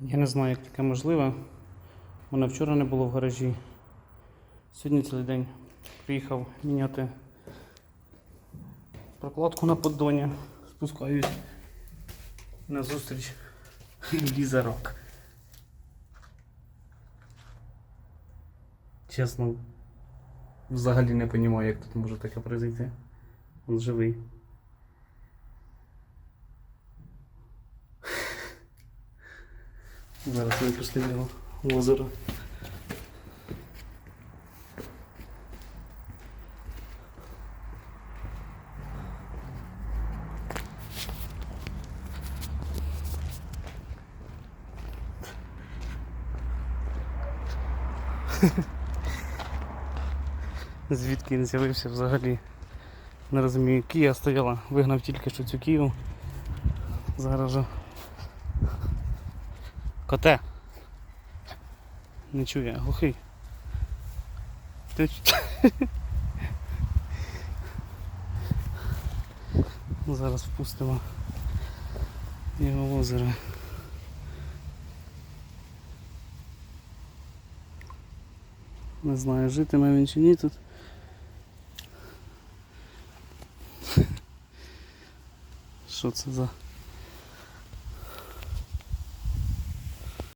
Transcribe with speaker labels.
Speaker 1: Я не знаю, як таке можливе. Мене вчора не було в гаражі. Сьогодні цілий день приїхав міняти прокладку на поддоні. Спускаюсь на зустріч лізе рак. Чесно, взагалі не розумію, як тут може таке произойти. Він живий. Зараз пішли його в озеро. Звідки він з'явився взагалі? Не розумію, Кія стояла, вигнав тільки що цю Кію. Зараз же. Коте. Не чує, глухий. Ти... ч- Зараз впустимо його в озеро. Не знаю, житиме він чи ні тут. Що це за